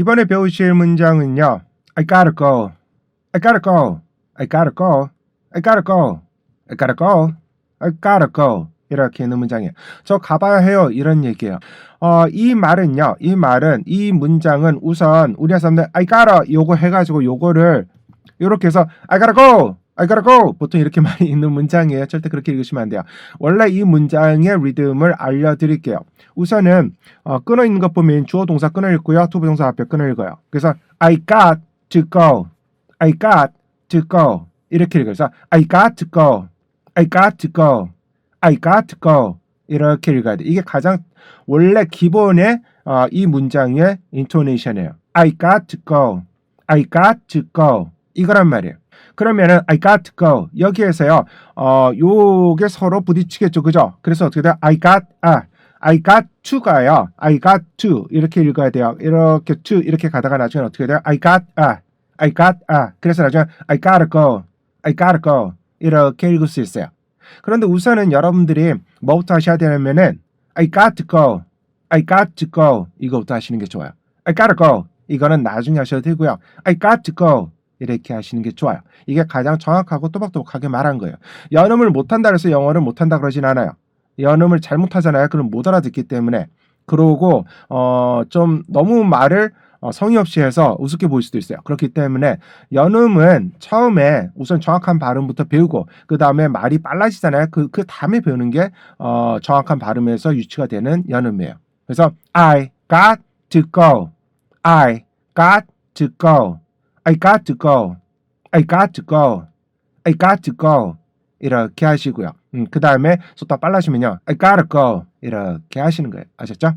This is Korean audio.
이번에 배우실 문장은요. I gotta go. I gotta go. I gotta go. I gotta go. I gotta go. I gotta go. 이렇게 있는 문장이에요. 저 가봐야 해요. 이런 얘기예요. 어, 이 말은요. 이 말은 이 문장은 우선 우리 사람들 I gotta 요거 해가지고 요거를 이렇게 해서 I gotta go. I gotta go. 보통 이렇게 많이 있는 문장이에요. 절대 그렇게 읽으시면 안 돼요. 원래 이 문장의 리듬을 알려드릴게요. 우선은 어, 끊어 있는 것 보면 주어 동사 끊어 읽고요. 투부 동사 앞에 끊어 읽어요. 그래서 I got to go. I got to go. 이렇게 읽어요. 그래서 I got to go. I got to go. I got to go. 이렇게 읽어야 돼. 이게 가장 원래 기본의 어, 이 문장의 인토네이션이에요. I got to go. I got to go. 이거란 말이에요. 그러면은 I got to go. 여기에서요. 어 요게 서로 부딪히겠죠. 그죠? 그래서 어떻게 돼요? I got 아 I got to가요. I got to. 이렇게 읽어야 돼요. 이렇게 to 이렇게 가다가 나중에 어떻게 돼요? I got 아 I got 아. 그래서 나중에 I gotta go. I gotta go. 이렇게 읽을 수 있어요. 그런데 우선은 여러분들이 뭐부터 하셔야 되냐면은 I got to go. I got to go. 이거부터 하시는 게 좋아요. I gotta go. 이거는 나중에 하셔도 되고요. I got to go 이렇게 하시는 게 좋아요. 이게 가장 정확하고 또박또박하게 말한 거예요. 연음을 못한다 그래서 영어를 못한다 그러진 않아요. 연음을 잘못하잖아요. 그럼 못 알아듣기 때문에 그러고 어 좀 너무 말을 어, 성의 없이 해서 우습게 보일 수도 있어요. 그렇기 때문에 연음은 처음에 우선 정확한 발음부터 배우고 그 다음에 말이 빨라지잖아요. 그, 그 다음에 배우는 게 어, 정확한 발음에서 유치가 되는 연음이에요. 그래서 I got to go. I got to go. I got to go. I got to go. I got to go. 이렇게 하시고요. 음, 그 다음에 속도 빨라지면요. I gotta go. 이렇게 하시는 거예요. 아셨죠?